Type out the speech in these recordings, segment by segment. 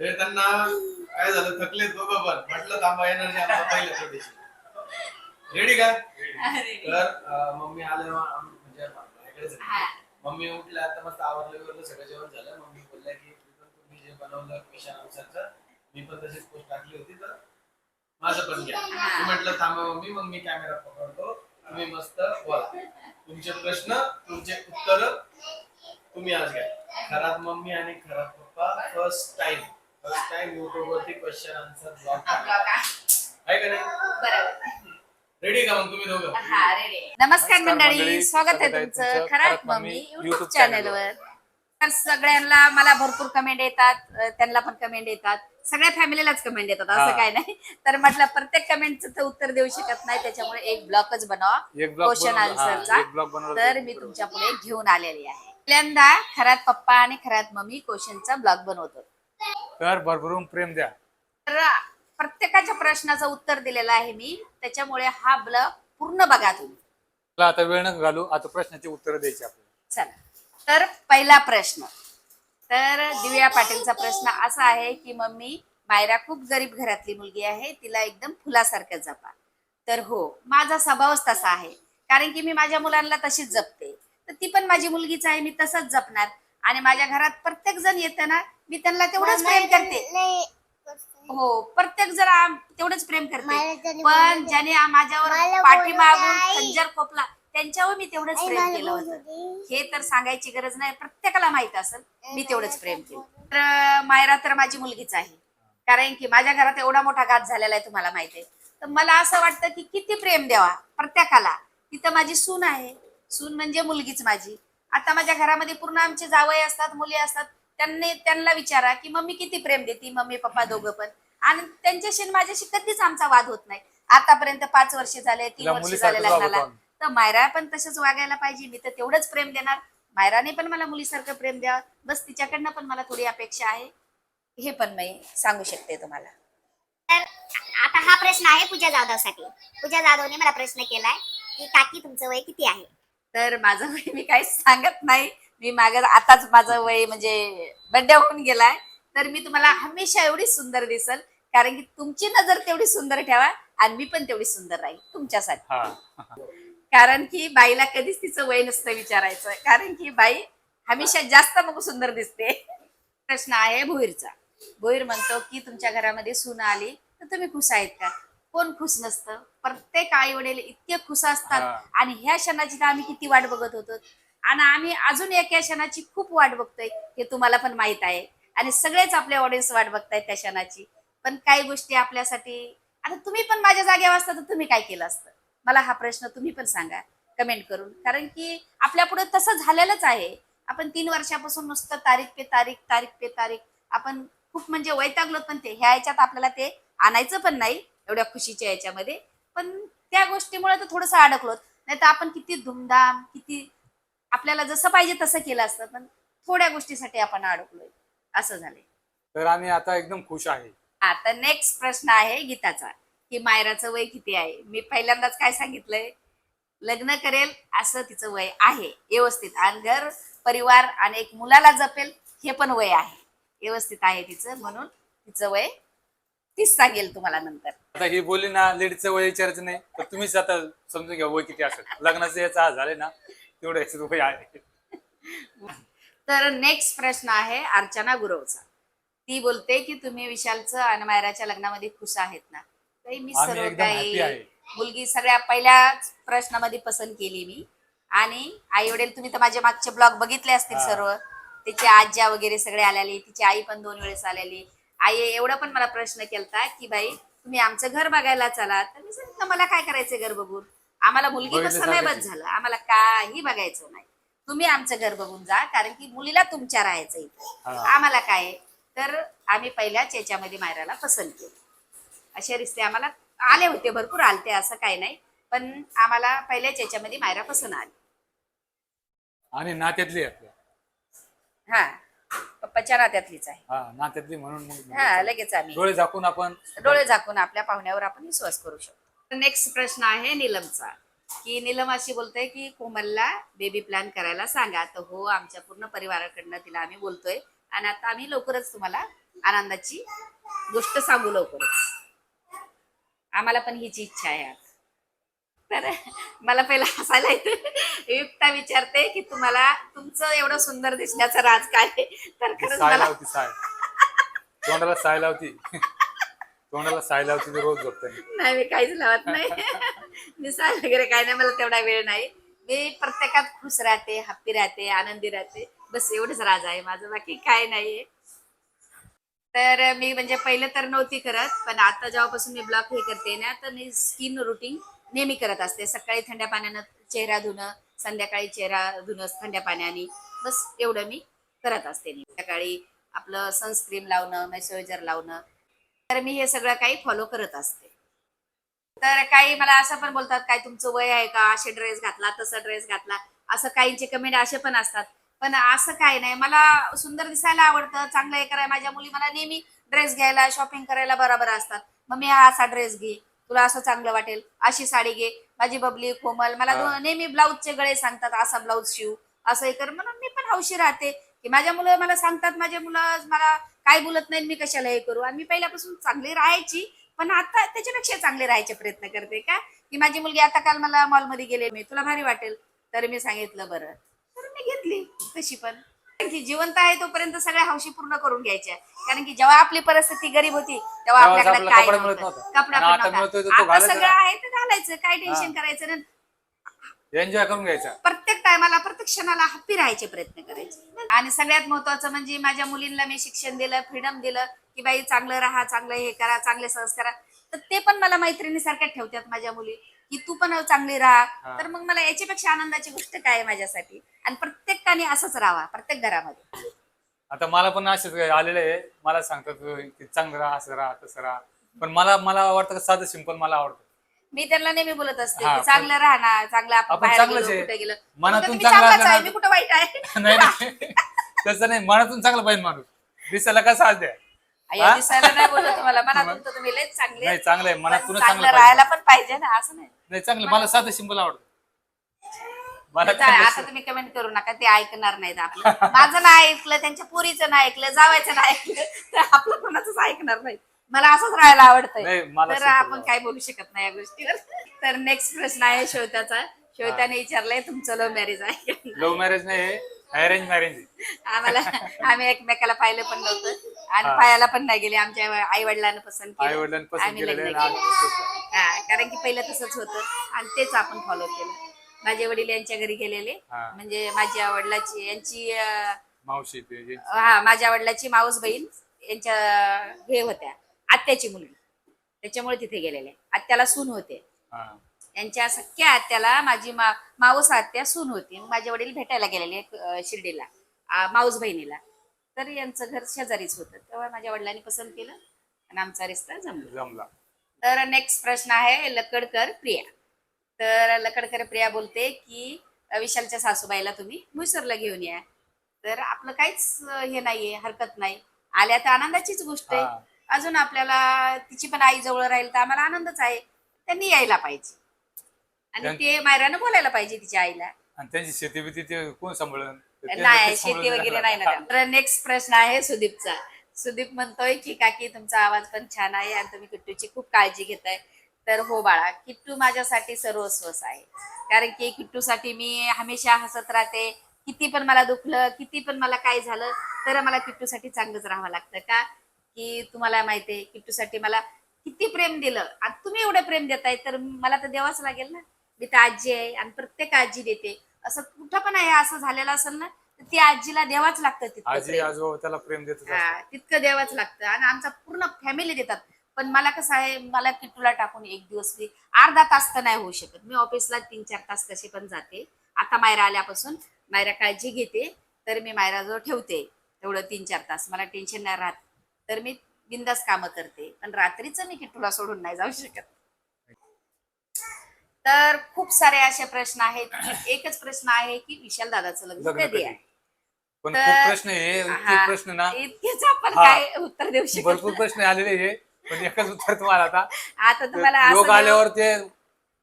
हे त्यांना काय झालं? थकलेत दोघं पण. म्हटलं थांबा एनर्जी आता पहिलं थोडीशी. रेडी का? तर मम्मी आम्ही म्हणजे. मम्मी उठल्या आता मस्त आवरलं बिवरलं सगळं जेवण झालं. मम्मी बोलल्या की "प्रीतम, तुम्ही जे बनवलं क्वेश्चन आन्सरचं मी पण तशीच पोस्ट टाकली होती तर माझं पण घ्या. मी म्हटलं थांबा मम्मी मग मी कॅमेरा पकडतो. तुम्ही मस्त बोला. तुमचे प्रश्न तुमचे उत्तर तुम्ही आज घ्या. खरात मम्मी आणि Kharat papa first time first time YouTube वरती क्वेश्चन आन्सर ब्लॉग आहे. का नाही? रेडी का मग तुम्ही दोघं? नमस्कार नमस्कार मंडळी. स्वागत आहे तुमचं खरात मम्मी युट्यूब YouTube चॅनलवर तर सगळ्यांना मला भरपूर कमेंट येतात. त्यांना पण कमेंट येतात. सगळ्या फॅमिलीलाच कमेंट येतात असं. काय नाही. तर म्हटलं प्रत्येक कमेंटचं तर उत्तर देऊ शकत नाही त्याच्यामुळे एक ब्लॉकच बनवा. क्वेश्चन आन्सरचा तर मी तुमच्यापुढे घेऊन आलेली आहे. पहिल्यांदा खरात पप्पा आणि खरात मम्मी क्वेश्चनचा ब्लॉग बनवतो. तर भरभरून प्रेम द्या. तर प्रत्येकाच्या प्रश्नाचं उत्तर दिलेलं आहे मी. त्याच्यामुळे हा ब्लॉग पूर्ण बघा तुम्ही. आता वेळ घालू. आता प्रश्नाची उत्तर द्यायची आपल्याला. चला. तर पहिला प्रश्न. तर दिव्या पाटीलचा प्रश्न असा आहे की मम्मी मायरा खूप गरीब घरातली मुलगी आहे तिला एकदम फुलासारखं जपा. तर हो माझा स्वभावच तसा आहे. कारण की मी माझ्या मुलांना तशीच जपते. तर ती पण माझी मुलगीच आहे मी तसंच जपणार. आणि माझ्या घरात प्रत्येक जण येतं ना मी त्यांना तेवढंच प्रेम करते. हो प्रत्येक जण तेवढंच प्रेम करते. पण ज्याने माझ्यावर पाठीमागून. खंजर खोपला त्यांच्यावर मी तेवढंच प्रेम केलं होतं. हे तर सांगायची गरज नाही. प्रत्येकाला माहीत असेल मी तेवढंच प्रेम केलं. तर मायरा तर माझी मुलगीच आहे. कारण की माझ्या घरात एवढा मोठा घात झालेला आहे तुम्हाला माहिती आहे. तर मला असं वाटतं की किती प्रेम द्यावा प्रत्येकाला. तिथं माझी सून आहे. सून म्हणजे मुलगीच माझी. आता माझ्या घरामध्ये पूर्ण आमचे जावई असतात मुली असतात. त्यांनी त्यांना विचारा की मम्मी किती प्रेम देते मम्मी पप्पा दोघं पण. आणि त्यांच्याशी माझ्याशी कधीच आमचा वाद होत नाही. आतापर्यंत पाच वर्ष झाले तीन वर्ष झाले लग्नाला. तर मायरा पण तसंच वागायला पाहिजे. मी तर तेवढंच प्रेम देणार. मायराने पण मला मुलीसारखं प्रेम द्यावं. बस तिच्याकडनं पण मला थोडी अपेक्षा आहे. हे पण मी सांगू शकते तुम्हाला. तर आता हा प्रश्न आहे पूजा जाधवसाठी. पूजा जाधवने मला प्रश्न केलाय की काकी तुमचं वय किती आहे? तर माझं वय मी काही सांगत नाही. मी माग आताच माझं वय म्हणजे बड्डे होऊन गेलाय. तर मी तुम्हाला हमेशा एवढी सुंदर दिसल. कारण की तुमची नजर तेवढी सुंदर ठेवा आणि मी पण तेवढी सुंदर राहील तुमच्यासाठी. हा. कारण की बाईला कधीच तिचं वय नसतं विचारायचं. कारण की बाई हमेशा जास्त मग सुंदर दिसते. प्रश्न आहे भुईरचा. भुईर म्हणतो की तुमच्या घरामध्ये सून आली तर तुम्ही खुश आहेत का? कोण खुश नसतं. प्रत्येक आई वडील इतके खुश असतात. आणि ह्या क्षणाची तर आम्ही किती वाट बघत होतो. आणि आम्ही अजून एका क्षणाची खूप वाट बघतोय हे तुम्हाला पण माहीत आहे. आणि सगळेच आपले ऑडियन्स वाट बघतायत त्या क्षणाची. पण काही गोष्टी आपल्यासाठी आता तुम्ही पण माझ्या जागेवर असता तर तुम्ही काय केलं असतं? मला हा प्रश्न तुम्ही पण सांगा कमेंट करून. कारण की आपल्या पुढे तसं झालेलंच आहे. आपण तीन वर्षापासून नुसतं तारीख पे तारीख तारीख पे तारीख. आपण खूप म्हणजे वैतागलो पण ते. ह्या याच्यात आपल्याला ते आणायचं पण नाही एवढ्या खुशीच्या याच्यामध्ये. पण त्या गोष्टीमुळे तर थोडंसं अडकलो नाही तर आपण किती धुमधाम किती आपल्याला जसं पाहिजे तसं केलं असतं पण थोड्या गोष्टीसाठी आपण अडकलोय. असं झालंय. तर आम्ही आता एकदम खुश आहे. आता नेक्स्ट प्रश्न आहे गीताचा. की मायराचं वय किती आहे? मी पहिल्यांदाच काय सांगितलंय? लग्न करेल असं तिचं वय आहे व्यवस्थित. आणि घर परिवार आणि एक मुलाला जपेल हे पण वय आहे. व्यवस्थित आहे तिचं म्हणून तिचं वय तीच सांगेल तुम्हाला नंतर. आता ही बोलली ना लेडीचं वय विचारायचं नाही तर तुम्हीच आता समजून घ्या वय किती असेल. लग्नाचं याचा आज झाले ना तेवढं याचं वय आहे. तर नेक्स्ट प्रश्न आहे अर्चना गुरवचा. ती बोलते की तुम्ही विशालचं आणि मायराच्या लग्नामध्ये खुश आहेत ना? मी आम्ही सर्व एकदम happy काही आहे. मुलगी सगळ्या पहिल्याच प्रश्नामध्ये पसंत केली मी आणि आई वडील तुम्ही तर माझे मागचे ब्लॉग बघितले असतील हा. सर्व तिची आज्या वगैरे सगळे आलेली तिची आई पण दोन वेळेस आलेली आई एवढा पण मला प्रश्न केलता की बाई तुम्ही आमचं घर बघायला चला तर मी सांगितलं मला काय करायचं घर बघून आम्हाला मुलगी बघितलं बस समयबद्ध सारखंच. झालं आम्हाला काही बघायचं नाही तुम्ही आमचं घर बघून जा कारण की मुलीला तुमच्या राहायचं इथं हा. आम्हाला काय आहे? तर आम्ही पहिल्याच याच्यामध्ये मायराला पसंत केलं असे रिश्ते आम्हाला आले होते भरपूर आलते असं काही नाही. पण आम्हाला पहिल्याच याच्यामध्ये मायरा पसंत आली. आणि नात्यातली आहे आपल्या. हा. पप्पाच्या नात्यातलीच आहे. हा नात्यातली म्हणून मग हा लगेच आम्ही. डोळे झाकून आपण डोळे झाकून आपल्या पाहुण्यावर आपण विश्वास करू शकतो. नेक्स्ट प्रश्न आहे नीलमचा. की नीलम अशी बोलते की कोमलला बेबी प्लॅन करायला सांगा. तर हो आमच्या पूर्ण परिवाराकडनं तिला आम्ही बोलतोय. आणि आता आम्ही लवकरच तुम्हाला आनंदाची गोष्ट सांगू लवकरच. आम्हाला पण हीची इच्छा आहे आज. तर मला पहिला हसायला येते. युक्ता विचारते की तुम्हाला तुमचं एवढं सुंदर दिसण्याचं राज काय? तर खरंच साय मला लावती साय. तोंडाला साय लावती तोंडाला साय लावती रोज झोपताना नाही मी काहीच लावत नाही. मिसाल वगैरे काय नाही मला तेवढा वेळ नाही. मी प्रत्येकात खुश राहते हॅप्पी राहते आनंदी राहते. बस एवढंच राज आहे माझं बाकी काय नाहीये. तर मी म्हणजे पहिले तर नव्हती करत पण आता जेव्हापासून मी ब्लॉक हे करते ना तर मी स्किन रुटीन नेहमी करत असते. सकाळी थंड्या पाण्यानं चेहरा धुणं संध्याकाळी चेहरा धुणं थंड्या पाण्याने बस एवढं मी करत असते. सकाळी आपलं सनस्क्रीन लावणं मॉइश्चरायझर लावणं तर मी हे सगळं काही फॉलो करत असते. तर काही मला असं पण बोलतात काय तुमचं वय आहे का? असे ड्रेस घातला तसा ड्रेस घातला. असं काहींचे कमेंट असे पण असतात. पण असं काही नाही. मला सुंदर दिसायला आवडतं चांगलं हे करायला. माझ्या मुली मला नेहमी ड्रेस घ्यायला शॉपिंग करायला बरोबर असतात. मग मी हा असा ड्रेस घे. तुला असं चांगलं वाटेल. अशी साडी घे. माझी बबली कोमल. मला. दो- नेहमी ब्लाऊजचे गळे सांगतात असा ब्लाऊज शिव. असं हे कर. म्हणून मी पण हौशी राहते. की माझ्या मुलं मला सांगतात माझे मुलं मला काय बोलत नाही मी कशाला हे करू? आणि मी पहिल्यापासून चांगली राहायची. पण आता त्याच्यापेक्षा चांगले राहायचे प्रयत्न करते का? की माझी मुलगी आता काल मला मॉलमध्ये गेले मी तुला भारी वाटेल. तर मी सांगितलं बरं. तर मी घेतली. तशी पण. कारण की जिवंत आहे तोपर्यंत सगळ्या हौशी पूर्ण करून घ्यायच्या. कारण की जेव्हा आपली परिस्थिती गरीब होती तेव्हा तेव्हा आपल्याकडे आपल्याला काय कपडा मिळत नव्हतं. नव्हता. कपडा आणि पण आता मिळतोय घालायचा सगळं. आहे तर घालायचं काय टेन्शन करायचं नाही. एन्जॉय करून घ्यायचा. प्रत्येक टायमाला प्रत्येक क्षणाला हॅप्पी राहायचे प्रयत्न करायचे. आणि सगळ्यात महत्वाचं म्हणजे माझ्या मुलींना मी शिक्षण दिलं फ्रीडम दिलं की बाई चांगलं राहा चांगलं हे करा चांगले संस्कार करा. तर ते पण मला मैत्रिणीसारख्या ठेवतात माझ्या मुली की तू पण चांगली राहा. तर मग मला याच्यापेक्षा आनंदाची गोष्ट काय आहे माझ्यासाठी? आणि प्रत्येकाने असंच राहावा प्रत्येक घरामध्ये. आता मला पण असेच आलेले आहे. मला सांगतात की चांगलं राहा असं राहा तसं राहा. पण मला मला का साधं सिंपल मला आवडतं. मी त्यांना नेहमी बोलत असते हा, की चांगलं राहा ना चांगलं आपण आपण बाहेर चांगलंच गेलो आहे. कुठे गेलो. मनातून मी चांगलं चांगलाच आहे कुठं वाईट आहे? नाही नाही. तसं नाही मनातून चांगलं पाहिजे माणूस. दिसायला कसा आज द्या हा? दिसायला नाही बोलत तुम्हाला मनातून तर तुम्ही लयच चांगले नाही चांगलं आहे. मनातून चांगलं चांगलं पाहिजे. राहायला पण पाहिजे ना असं नाही. नाही चांगलं. मला साधं सिंपल आवडतं. मला आता तुम्ही कमेंट करू नका ते ऐकणार नाहीत आपलं. माझं नाही ऐकलं त्यांच्या पोरीचं नाही ऐकलं जावायचं नाही ऐकलं तर आपलं कोणाचंच ऐकणार नाही. मला असंच राहायला आवडतंय. नाही, मला तर simple आपण. काय बोलू शकत नाही या गोष्टीवर. तर नेक्स्ट प्रश्न आहे श्वेताचा. श्वेताने विचारलंय तुमचं लव्ह मॅरेज आहे का? लव्ह मॅरेज नाही अरेंज मॅरेज आम्हाला आम्ही एकमेकाला पाहिलं पण नव्हतं. आणि. पायाला पण नाही गेले आमच्या आई वडिलांना पसंत आई केलं. वडिलांनी पसंत आम्ही केलेलं लग्न आहे आणि केलं. आम्ही तसंच आहे. हा, कारण की पहिलं तसंच होतं. आणि तेच आपण फॉलो केलं. माझे वडील यांच्या घरी गेलेले. हा. म्हणजे माझ्या वडिलाची यांची अं, मावशी ते जे- हा माझ्या वडिलाची माऊस बहीण यांच्या हे होत्या. आत्याची मुलगी. त्याच्यामुळे तिथे गेलेले. आत्याला सून होते. हा. यांच्या सख्या आत्याला माझी मा माऊस आत्या सून होती. मग माझे वडील भेटायला गेलेले अं, शिर्डीला आ, माऊस बहिणीला. तर यांचं घर शेजारीच होतं. तेव्हा माझ्या वडिलांनी पसंत केलं आणि आमचा रिश्ता जमला. जमला. तर नेक्स्ट प्रश्न आहे लकडकर प्रिया. तर लकडकर प्रिया बोलते की विशालच्या सासूबाईला तुम्ही भुसरला घेऊन या. तर आपलं काहीच हे नाहीये हरकत नाही. आल्या तर आनंदाचीच गोष्ट आहे. अजून आपल्याला तिची पण आई जवळ राहील तर आम्हाला आनंदच आहे. त्यांनी यायला पाहिजे. आणि त्यां- ते मायरानं बोलायला पाहिजे तिच्या आईला. आणि त्यांची शेती बिती ते कोण सांभाळून? नाही शेती वगैरे नाही ना. तर नेक्स्ट प्रश्न आहे सुदीपचा. सुदीप म्हणतोय की काकी तुमचा आवाज पण छान आहे आणि तुम्ही किट्टूची खूप काळजी घेताय. तर हो बाळा किट्टू माझ्यासाठी सर्वस्वच आहे. कारण की किट्टूसाठी मी हमेशा हसत राहते. किती पण मला दुखलं किती पण मला काय झालं तर मला किट्टूसाठी चांगलंच राहावं लागतं का? की तुम्हाला माहिती आहे किट्टूसाठी मला किती प्रेम दिलं. आणि तुम्ही एवढं प्रेम देताय तर मला तर द्यावाच लागेल ना. मी तर आजी आहे आणि प्रत्येक आजी देते. असं कुठं पण आहे असं झालेलं असेल ना तर ती आजीला द्यावाच लागतं तितकं आजी प्रेम. आजोबा त्याला प्रेम असतात. हा, तितकं द्यावंच लागतं. आणि आमचा पूर्ण फॅमिली देतात. पण मला कसं आहे मला किट्टूला टाकून एक दिवस मी अर्धा तास तर नाही होऊ शकत. मी ऑफिसला तीन चार तास कसे पण जाते. आता मायरा आल्यापासून मायरा काळजी घेते तर मी मायराजवळ ठेवते. तेवढं तीन चार तास. मला टेन्शन नाही राहत. तर मी बिंदास कामं करते. पण रात्रीचं मी किट्टूला सोडून नाही जाऊ शकत. तर खूप सारे असे प्रश्न आहेत. एकच प्रश्न आहे की विशाल दादाचं लग्न कधी? आहे? पण तर- खूप प्रश्न आहे. इतके हा, प्रश्न ना इतकेच आपण हा. काय उत्तर देऊ शकतो भरपूर प्रश्न आलेले आहे पण एकच उत्तर तुम्हाला आता. आता तुम्हाला योग आल्यावर ते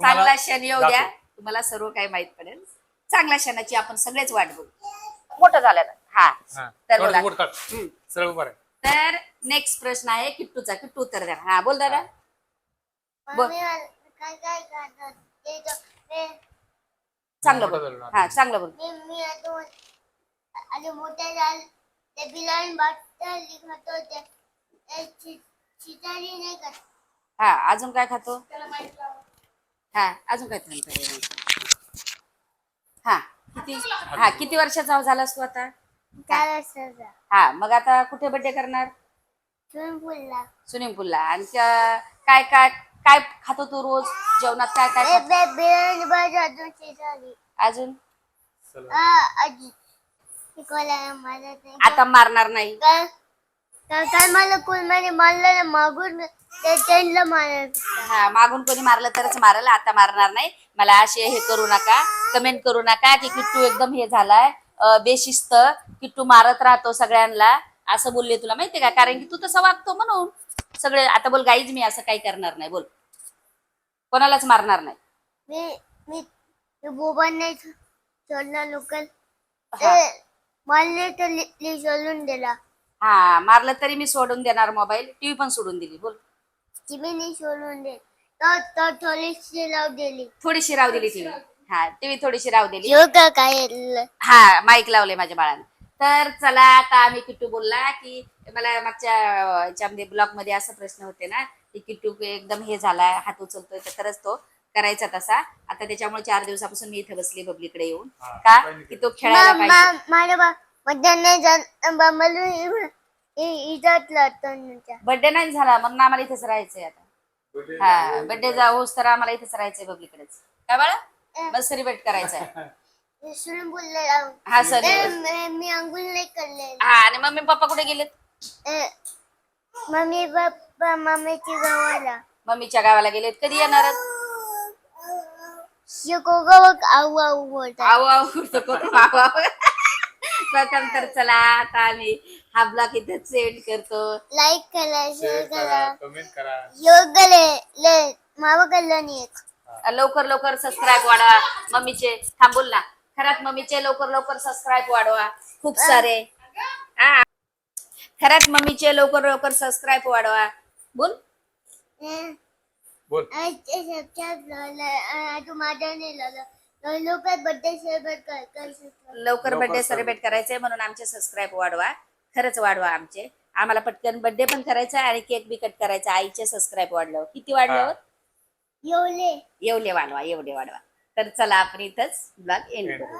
चांगला क्षण येऊ द्या. तुम्हाला सर्व काही माहीत पडेल. चांगल्या क्षणाची आपण सगळेच वाट बघू. मोठं झालं हा. हा. तर उभं राहा. तर नेक्स्ट प्रश्न आहे किट्टूचा किट्टू उत्तर द्या. हा बोल दादा. बोल. चांगलं बोल. हा चांगलं बोल. मी मी आता आता मोठे झाले ते बिलान बाटल्या लिखत होते ते. चि- चितारी नाही का? हा अजून काय खातो? हा अजून काय खातो? हा किती हा किती वर्षाचा झालास तू आता? चार वर्षाचा. हा मग आता कुठे बर्थडे करणार? स्विमिंग पूलला. स्विमिंग पूलला. आणि काय काय काय खातो तू रोज जेवणात? काय काय खातो? बिर्याणी अजून चितारी अजून? चला. हा अजून. शिकवायला मला ते आता मारणार नाही. काय काय काय मला कुलमध्ये मारलं? ना मागून ते त्यांना मारायचं हा मागून कोणी मारलं तरच मारल आता मारणार नाही. मला असे हे करू नका. कमेंट करू नका की किट्टू एकदम हे झालाय. अं, बेशिस्त. किट्टू मारत राहतो सगळ्यांना. असं बोलले तुला माहितीये का? कारण की तू तसं वागतो म्हणून. सगळे आता बोल गाईज मी असं काही करणार नाही बोल. कोणालाच मारणार नाही. मी मी नाही सोडला लोकल. हा. मला तर लि- लि- सोडून दिला हा मारलं तरी मी सोडून देणार मोबाईल. टीव्ही पण सोडून दिली बोल. टीव्ही नाही सोडून दे तो तो थोडीशी लाव दिली. थोडीशी राव दिली टीव्ही हा टीव्ही थोडीशी राव दिली. काय? ल- हा माईक लावले माझ्या बाळाने. तर चला आता आम्ही किट्टू बोलला की मला मागच्या याच्यामध्ये ब्लॉगमध्ये असं प्रश्न होते ना की किट्टू एकदम हे झालाय हात उचलतोय तर खरंच तो करायचा तसा. आता त्याच्यामुळे चार दिवसापासून मी इथे बसली बबलीकडे येऊन. हा, का? की तो खेळायला पाहिजे. बर्थडे नाही झाला म्हणून आम्हाला इथेच राहायचंय आता. हा बर्थडे जाऊस तर आम्हाला इथेच राहायचंय बबलीकडेच काय बाळा बस सेलिब्रेट करायचंय. लावून हा सर मी- अंघोळ नाही करले हा आणि मम्मी पप्पा कुठे गेलेत? मम्मी पप्पा मम्मीची गावाला. मम्मीच्या गावाला गेलेत. कधी येणार? शिकोगा आऊ आऊ बोलतात. आव आव करतो करून आव आव. प्रथम तर चला आता आम्ही हा ब्लॉग इथे सेंड करतो. लाईक करा शेअर करा. कमेंट करा. योग्य ले ले मावा एक लवकर लवकर सबस्क्राईब वाढवा. मम्मीचे थांबूल ना. खरंच मम्मीचे लवकर लवकर सबस्क्राईब वाढवा. खूप सारे. हा खरंच मम्मीचे लवकर लवकर सबस्क्राईब वाढवा. बोल. लोक बर्थडे सेलिब्रेट कर कर शकतात लवकर लवकर बर्थडे सेलिब्रेट करायचे म्हणून आमचे सबस्क्राईब वाढवा. खरंच वाढवा आमचे. आम्हाला पटकन बर्थडे पण करायचा आणि केक बी कट करायचा आईचे सबस्क्राईब वाढल्यावर. किती वाढल्यावर? येवले एवढे वाढवा एवढे वाढवा. तर चला आपण इथंच ब्लॉग एंड करू